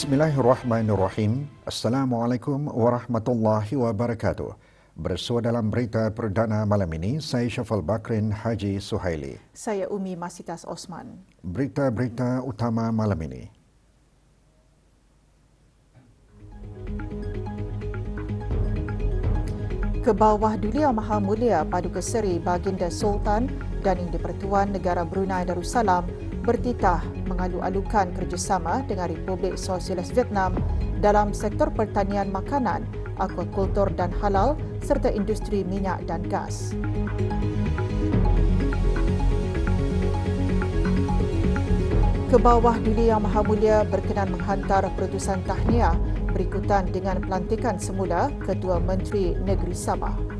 Bismillahirrahmanirrahim. Assalamualaikum warahmatullahi wabarakatuh. Bersua dalam berita perdana malam ini, saya Syafal Bakrin Haji Suhaili. Saya Umi Masitas Osman. Berita-berita utama malam ini. Ke bawah Dulia Maha Mulia Paduka Seri Baginda Sultan dan Yang Dipertuan Negara Brunei Darussalam bertitah mengalu-alukan kerjasama dengan Republik Sosialis Vietnam dalam sektor pertanian makanan, akuakultur dan halal serta industri minyak dan gas. Ke bawah Duli Yang Maha Mulia berkenan menghantar perutusan tahniah berikutan dengan pelantikan semula Ketua Menteri Negeri Sabah.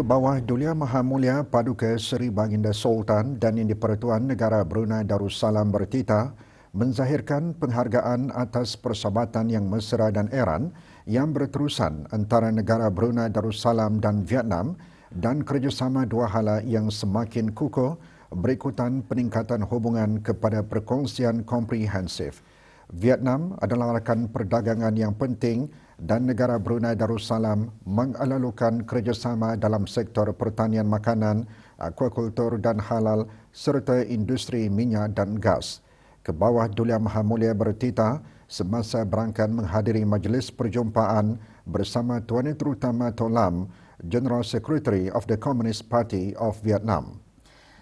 Ke bawah Dulia Maha Mulia Paduka Seri Baginda Sultan dan Yang Dipertuan Negara Brunei Darussalam bertita menzahirkan penghargaan atas persahabatan yang mesra dan eran yang berterusan antara negara Brunei Darussalam dan Vietnam dan kerjasama dua hala yang semakin kukuh berikutan peningkatan hubungan kepada perkongsian komprehensif. Vietnam adalah rakan perdagangan yang penting dan negara Brunei Darussalam mengalalukan kerjasama dalam sektor pertanian makanan, akuakultur dan halal serta industri minyak dan gas. Ke bawah Dulia Maha Mulia bertita semasa berangkat menghadiri majlis perjumpaan bersama Tuan Terutama Tolam General Secretary of the Communist Party of Vietnam.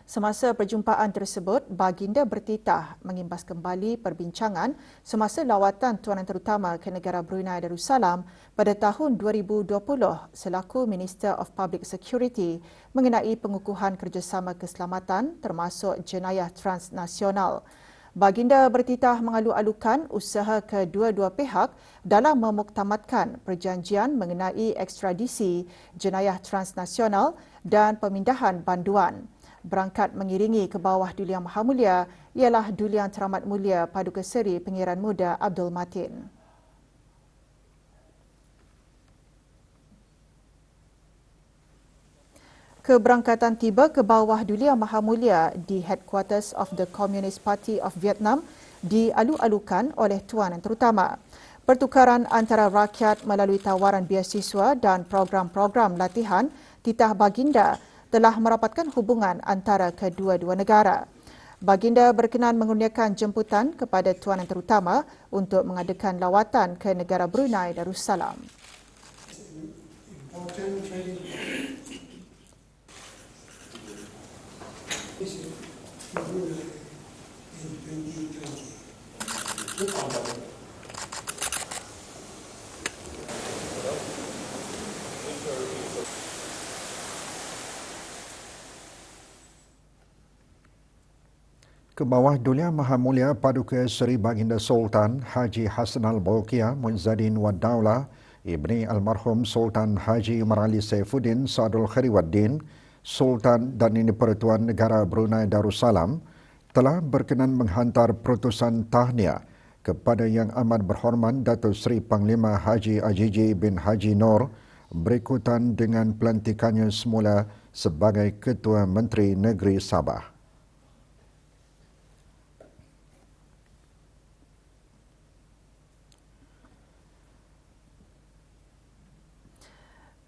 Semasa perjumpaan tersebut, Baginda bertitah mengimbas kembali perbincangan semasa lawatan Tuan Terutama ke negara Brunei Darussalam pada tahun 2020 selaku Minister of Public Security mengenai pengukuhan kerjasama keselamatan termasuk jenayah transnasional. Baginda bertitah mengalu-alukan usaha kedua-dua pihak dalam memuktamadkan perjanjian mengenai ekstradisi jenayah transnasional dan pemindahan banduan. Berangkat mengiringi ke bawah Dulian Maha Mulia ialah Dulian Teramat Mulia Paduka Seri Pengiran Muda Abdul Matin. Keberangkatan tiba ke bawah Dulia Maha Mulia di headquarters of the Communist Party of Vietnam dialu-alukan oleh Tuan Yang Terutama. Pertukaran antara rakyat melalui tawaran biasiswa dan program-program latihan titah baginda telah merapatkan hubungan antara kedua-dua negara. Baginda berkenan mengurniakan jemputan kepada Tuan Yang Terutama untuk mengadakan lawatan ke negara Brunei Darussalam. Ke bawah Dulia Maha Mulia Paduka Seri Baginda Sultan Haji Hasan Al-Bolkiah Muizzadin Wad-Daulah Ibni Almarhum Sultan Haji Marali Saifuddin Sadul Khariwaddin Sultan dan Ini Pertuan Negara Brunei Darussalam telah berkenan menghantar perutusan tahniah kepada Yang Amat Berhormat Datuk Seri Panglima Haji Ajiji bin Haji Nur berikutan dengan pelantikannya semula sebagai Ketua Menteri Negeri Sabah.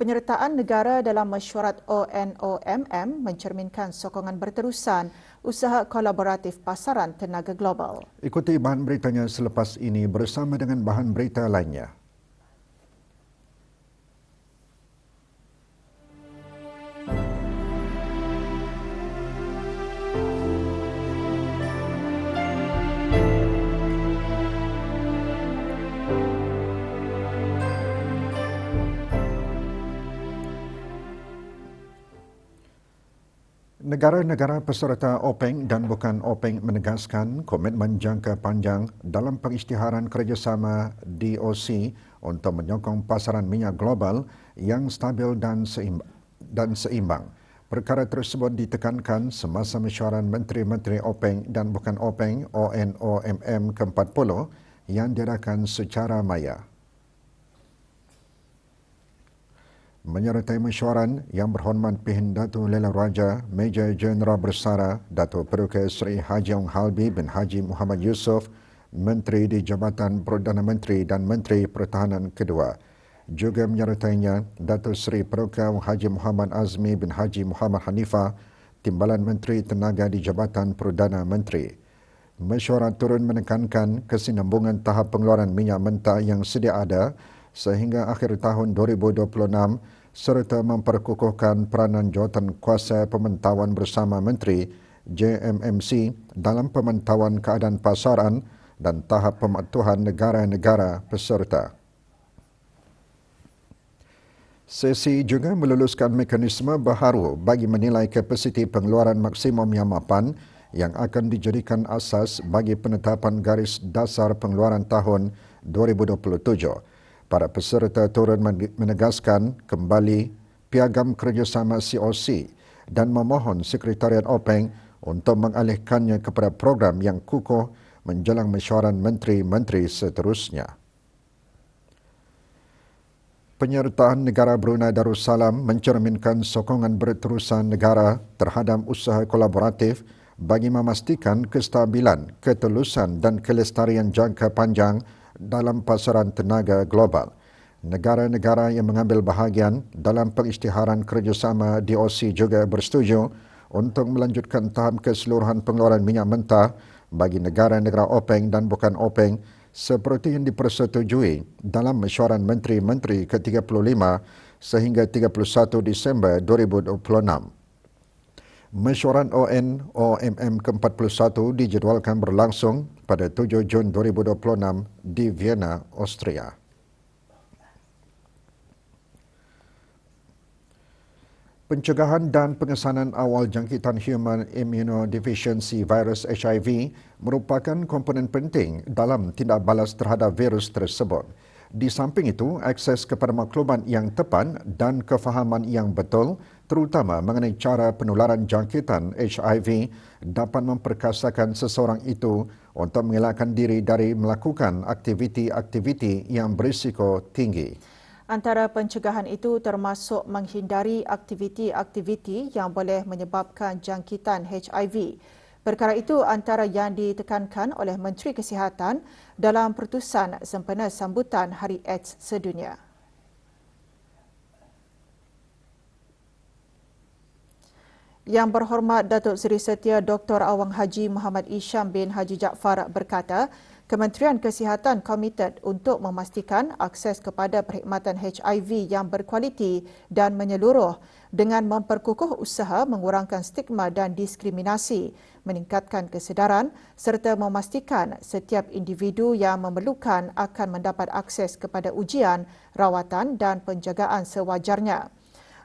Penyertaan negara dalam mesyuarat ONOMM mencerminkan sokongan berterusan usaha kolaboratif pasaran tenaga global. Ikuti bahan beritanya selepas ini bersama dengan bahan berita lainnya. Negara-negara peserta OPEC dan bukan OPEC menegaskan komitmen jangka panjang dalam pengisytiharan kerjasama DOC untuk menyokong pasaran minyak global yang stabil dan seimbang. Perkara tersebut ditekankan semasa mesyuaran Menteri-Menteri OPEC dan bukan OPEC ONOMM ke-40 yang diadakan secara maya. Menyertai mesyuaran yang berhormat Pihin Dato' Lela Raja, Major Jeneral Bersara Dato' Peruka Seri Haji Ong Halbi bin Haji Muhammad Yusof, Menteri di Jabatan Perdana Menteri dan Menteri Pertahanan kedua. Juga menyertainya Dato' Seri Peruka Ong Haji Muhammad Azmi bin Haji Muhammad Hanifah, Timbalan Menteri Tenaga di Jabatan Perdana Menteri. Mesyuarat turun menekankan kesinambungan tahap pengeluaran minyak mentah yang sedia ada sehingga akhir tahun 2026 serta memperkukuhkan peranan jawatan kuasa pemantauan bersama Menteri JMMC dalam pemantauan keadaan pasaran dan tahap pematuhan negara-negara peserta. Sesi juga meluluskan mekanisme baharu bagi menilai kapasiti pengeluaran maksimum yang mapan yang akan dijadikan asas bagi penetapan garis dasar pengeluaran tahun 2027 para peserta turun menegaskan kembali piagam kerjasama COC dan memohon Sekretariat OPEC untuk mengalihkannya kepada program yang kukuh menjelang mesyuaran menteri-menteri seterusnya. Penyertaan negara Brunei Darussalam mencerminkan sokongan berterusan negara terhadap usaha kolaboratif bagi memastikan kestabilan, ketelusan dan kelestarian jangka panjang dalam pasaran tenaga global. Negara-negara yang mengambil bahagian dalam pengisytiharan kerjasama DOC juga bersetuju untuk melanjutkan tahap keseluruhan pengeluaran minyak mentah bagi negara-negara OPEC dan bukan OPEC seperti yang dipersetujui dalam mesyuaran Menteri-Menteri ke-35 sehingga 31 Disember 2026. Mesyuaran ON OMM ke-41 dijadualkan berlangsung pada 7 Jun 2026 di Vienna, Austria. Pencegahan dan pengesanan awal jangkitan human immunodeficiency virus HIV merupakan komponen penting dalam tindak balas terhadap virus tersebut. Di samping itu, akses kepada maklumat yang tepat dan kefahaman yang betul, terutama mengenai cara penularan jangkitan HIV, dapat memperkasakan seseorang itu untuk mengelakkan diri dari melakukan aktiviti-aktiviti yang berisiko tinggi. Antara pencegahan itu termasuk menghindari aktiviti-aktiviti yang boleh menyebabkan jangkitan HIV. Perkara itu antara yang ditekankan oleh Menteri Kesihatan dalam pertusan sempena sambutan Hari AIDS Sedunia. Yang berhormat Datuk Seri Setia Dr. Awang Haji Muhammad Isham bin Haji Jaafar berkata, Kementerian Kesihatan komited untuk memastikan akses kepada perkhidmatan HIV yang berkualiti dan menyeluruh dengan memperkukuh usaha mengurangkan stigma dan diskriminasi, meningkatkan kesedaran serta memastikan setiap individu yang memerlukan akan mendapat akses kepada ujian, rawatan dan penjagaan sewajarnya.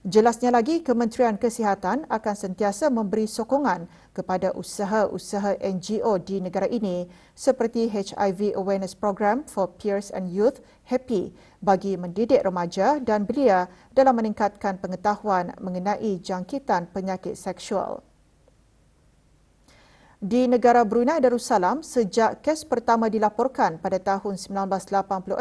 Jelasnya lagi, Kementerian Kesihatan akan sentiasa memberi sokongan kepada usaha-usaha NGO di negara ini seperti HIV Awareness Program for Peers and Youth HAPPY bagi mendidik remaja dan belia dalam meningkatkan pengetahuan mengenai jangkitan penyakit seksual. Di negara Brunei Darussalam, sejak kes pertama dilaporkan pada tahun 1986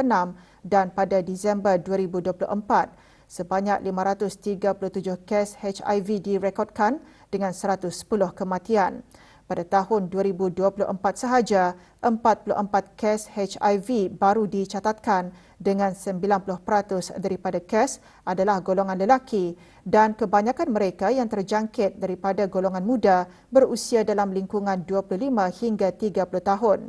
dan pada Disember 2024, Sebanyak 537 kes HIV direkodkan dengan 110 kematian. Pada tahun 2024 sahaja, 44 kes HIV baru dicatatkan dengan 90% daripada kes adalah golongan lelaki dan kebanyakan mereka yang terjangkit daripada golongan muda berusia dalam lingkungan 25 hingga 30 tahun.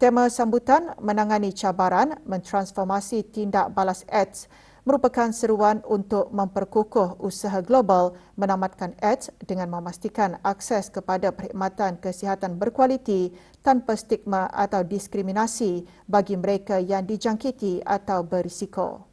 Tema sambutan menangani cabaran mentransformasi tindak balas AIDS merupakan seruan untuk memperkukuh usaha global menamatkan AIDS dengan memastikan akses kepada perkhidmatan kesihatan berkualiti tanpa stigma atau diskriminasi bagi mereka yang dijangkiti atau berisiko.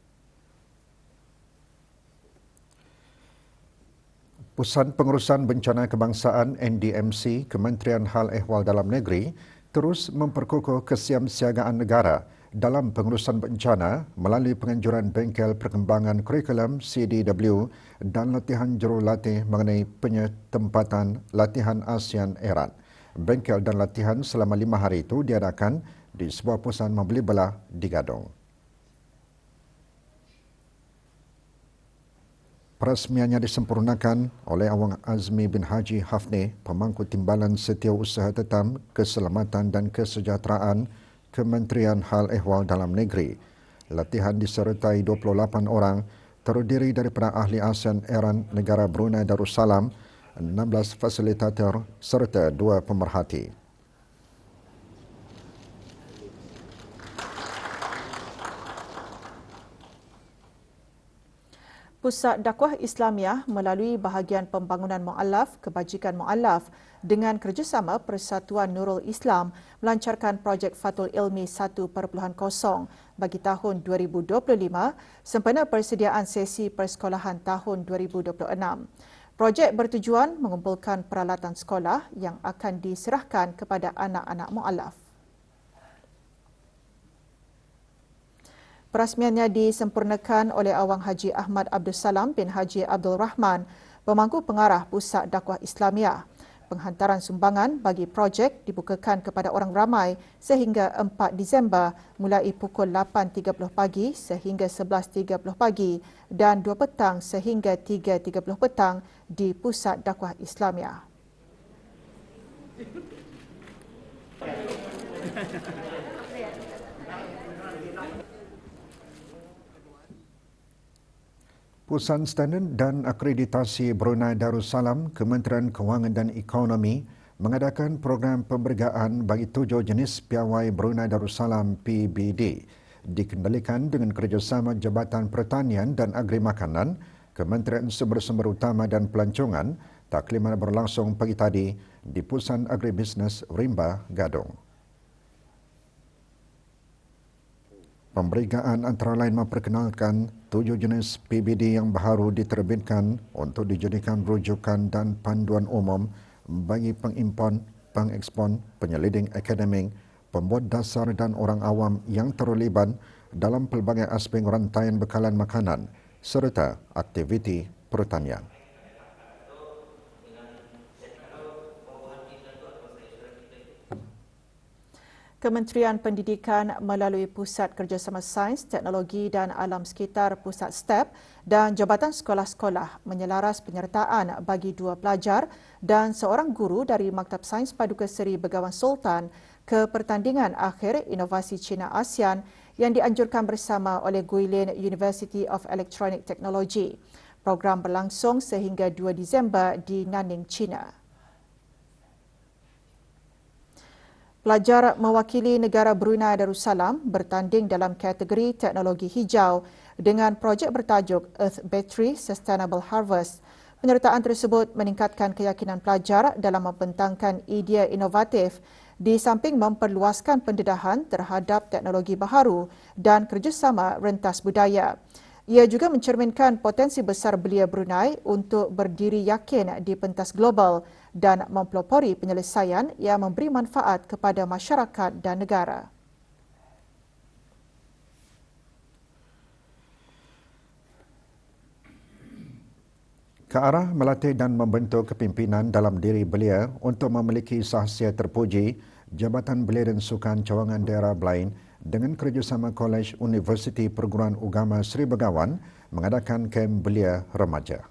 Pusat Pengurusan Bencana Kebangsaan NDMC Kementerian Hal Ehwal Dalam Negeri terus memperkukuh kesiapsiagaan negara dalam pengurusan bencana melalui penganjuran bengkel perkembangan kurikulum CDW dan latihan jurulatih mengenai penyetempatan latihan ASEAN Erat. Bengkel dan latihan selama lima hari itu diadakan di sebuah pusat membeli belah di Gadong. Perasmiannya disempurnakan oleh Awang Azmi bin Haji Hafni, pemangku timbalan setiausaha tetam keselamatan dan kesejahteraan Kementerian Hal Ehwal Dalam Negeri. Latihan disertai 28 orang terdiri daripada ahli ASEAN Eran negara Brunei Darussalam, 16 fasilitator serta dua pemerhati. Pusat Dakwah Islamiah melalui bahagian pembangunan mu'alaf kebajikan mu'alaf dengan kerjasama Persatuan Nurul Islam melancarkan projek Fatul Ilmi 1.0 bagi tahun 2025 sempena persediaan sesi persekolahan tahun 2026. Projek bertujuan mengumpulkan peralatan sekolah yang akan diserahkan kepada anak-anak mu'alaf. Perasmiannya disempurnakan oleh Awang Haji Ahmad Abdul Salam bin Haji Abdul Rahman, pemangku pengarah Pusat Dakwah Islamiah. Penghantaran sumbangan bagi projek dibukakan kepada orang ramai sehingga 4 Disember mulai pukul 8.30 pagi sehingga 11.30 pagi dan 2 petang sehingga 3.30 petang di Pusat Dakwah Islamiah. Pusat Standard dan Akreditasi Brunei Darussalam, Kementerian Kewangan dan Ekonomi mengadakan program pembergaan bagi tujuh jenis piawai Brunei Darussalam PBD dikendalikan dengan kerjasama Jabatan Pertanian dan Agri Makanan, Kementerian Sumber-Sumber Utama dan Pelancongan takliman berlangsung pagi tadi di Pusat Agribisnes Rimba, Gadong. Pemberigaan antara lain memperkenalkan tujuh jenis PBD yang baru diterbitkan untuk dijadikan rujukan dan panduan umum bagi pengimpun, pengekspon, penyeliding akademik, pembuat dasar dan orang awam yang terlibat dalam pelbagai aspek rantaian bekalan makanan serta aktiviti pertanian. Kementerian Pendidikan melalui Pusat Kerjasama Sains, Teknologi dan Alam Sekitar Pusat STEP dan Jabatan Sekolah-Sekolah menyelaras penyertaan bagi dua pelajar dan seorang guru dari Maktab Sains Paduka Seri Begawan Sultan ke pertandingan akhir Inovasi Cina ASEAN yang dianjurkan bersama oleh Guilin University of Electronic Technology. Program berlangsung sehingga 2 Disember di Nanning, China. Pelajar mewakili negara Brunei Darussalam bertanding dalam kategori teknologi hijau dengan projek bertajuk Earth Battery Sustainable Harvest. Penyertaan tersebut meningkatkan keyakinan pelajar dalam membentangkan idea inovatif di samping memperluaskan pendedahan terhadap teknologi baharu dan kerjasama rentas budaya. Ia juga mencerminkan potensi besar belia Brunei untuk berdiri yakin di pentas global dan mempelopori penyelesaian yang memberi manfaat kepada masyarakat dan negara. Ke arah melatih dan membentuk kepimpinan dalam diri belia untuk memiliki sahsia terpuji, Jabatan Belia dan Sukan Cawangan Daerah Blain dengan kerjasama Kolej Universiti Perguruan Ugama Sri Begawan mengadakan kem belia remaja.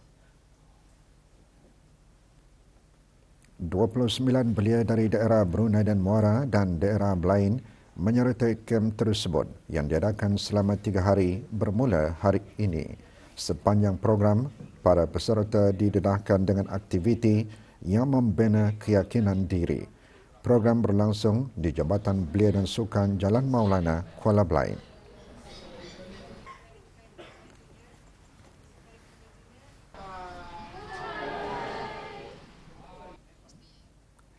29 belia dari daerah Brunei dan Muara dan daerah lain menyertai kem tersebut yang diadakan selama tiga hari bermula hari ini. Sepanjang program, para peserta didedahkan dengan aktiviti yang membina keyakinan diri. Program berlangsung di Jabatan Belia dan Sukan Jalan Maulana, Kuala Blain.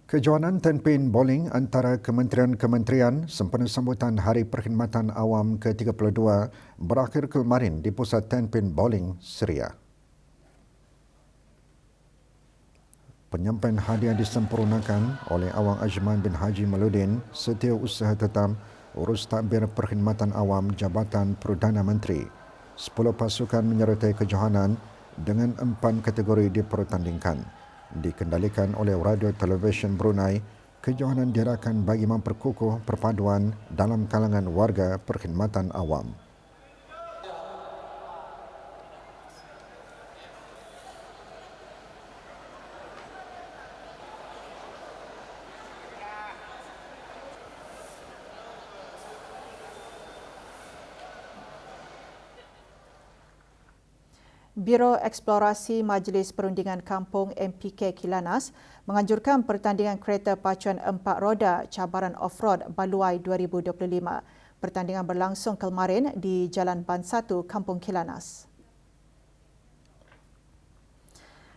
Kejohanan Tenpin Bowling antara kementerian-kementerian sempena sambutan Hari Perkhidmatan Awam ke-32 berakhir kemarin di pusat Tenpin Bowling, Syria. Penyampaian hadiah disempurnakan oleh Awang Ajman bin Haji Maludin Setiausaha Tetap Urus Takbir Perkhidmatan Awam Jabatan Perdana Menteri. Sepuluh pasukan menyertai kejohanan dengan empat kategori dipertandingkan. Dikendalikan oleh Radio Televisyen Brunei, kejohanan diarahkan bagi memperkukuh perpaduan dalam kalangan warga perkhidmatan awam. Biro Eksplorasi Majlis Perundingan Kampung MPK Kilanas menganjurkan pertandingan kereta pacuan empat roda cabaran off-road Baluai 2025. Pertandingan berlangsung kemarin di Jalan Ban 1, Kampung Kilanas.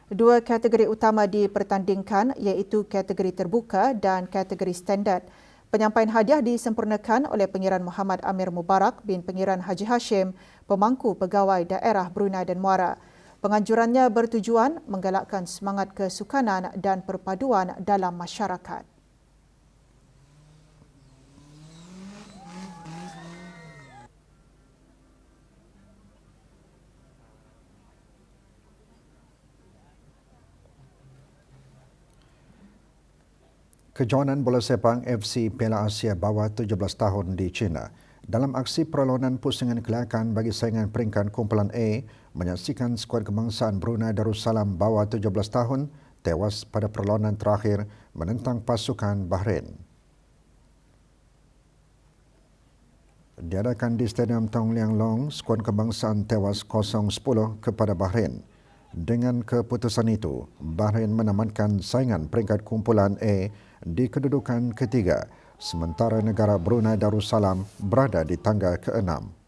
Dua kategori utama dipertandingkan iaitu kategori terbuka dan kategori standard. Penyampaian hadiah disempurnakan oleh Pengiran Muhammad Amir Mubarak bin Pengiran Haji Hashim, pemangku pegawai daerah Brunei dan Muara. Penganjurannya bertujuan menggalakkan semangat kesukanan dan perpaduan dalam masyarakat. Kejohanan bola sepak FC Piala Asia bawah 17 tahun di China dalam aksi perlawanan pusingan kelayakan bagi saingan peringkat kumpulan A menyaksikan skuad kebangsaan Brunei Darussalam bawah 17 tahun tewas pada perlawanan terakhir menentang pasukan Bahrain. Diadakan di Stadium Tong Liang Long, skuad kebangsaan tewas 0-10 kepada Bahrain. Dengan keputusan itu, Bahrain menamatkan saingan peringkat kumpulan A di kedudukan ketiga, sementara negara Brunei Darussalam berada di tangga keenam.